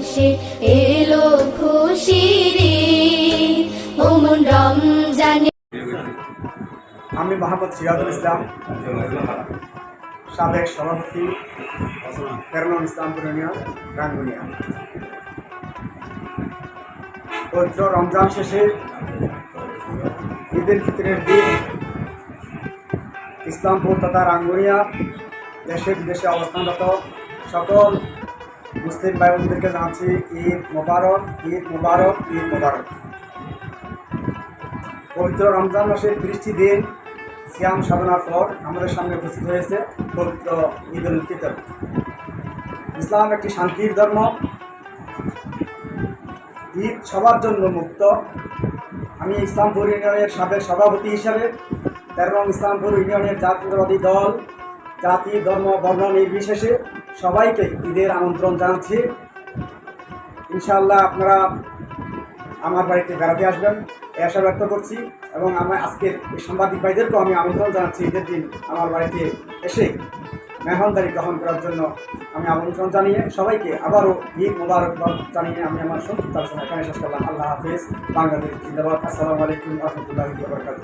এসে এলো খুশির ঈদ। ও মন রমজানে আমি মোহাম্মদ সিরাজুল ইসলাম, সাবেক সভাপতি ফেরনাম ইসলামপুর ইউনিয়ন রাঙ্গুনিয়া পবিত্র রমজান শেষে ঈদ উল ফিতরের দিন ইসলামপুর তথা রাঙ্গুনিয়া দেশে বিদেশে অবস্থানরত সকল মুসলিম ভাই বোনদেরকে জানাচ্ছি, ঈদ মোবারক ঈদ মোবারক ঈদ মোবারক। পবিত্র রমজান মাসের ত্রিশটি দিন, সিয়াম সাধনার পর আমাদের সামনে উপস্থিত হয়েছে পবিত্র ঈদ উল ফিতর। ইসলাম একটি শান্তির ধর্ম। ঈদ সবার জন্য মুক্ত। আমি ইসলামপুর ইউনিয়নের সাবেক সভাপতি হিসাবে এবং ইসলামপুর ইউনিয়নের জাতীয়তাবাদী দল জাতি, ধর্ম, বর্ণ নির্বিশেষে সবাইকে ঈদের আমন্ত্রণ জানাচ্ছি। ইনশাআল্লাহ আপনারা আমার বাড়িতে বেড়াতে আসবেন, এই আশা ব্যক্ত করছি এবং আমার আজকের এই সাংবাদিক ভাইদেরকেও আমি আমন্ত্রণ জানাচ্ছি ঈদের দিন আমার বাড়িতে এসে মেহমানদারি গ্রহণ করার জন্য আমি আমন্ত্রণ জানিয়ে সবাইকে আবারও ঈদ মোবারক জানিয়ে আমি আমার সংক্ষিপ্ত আলোচনা এখানে শেষ করলাম। আল্লাহ হাফেজ। বাংলাদেশ জিন্দাবাদ। আসসালামু আলাইকুম রহমতুল্লাহ বরকাত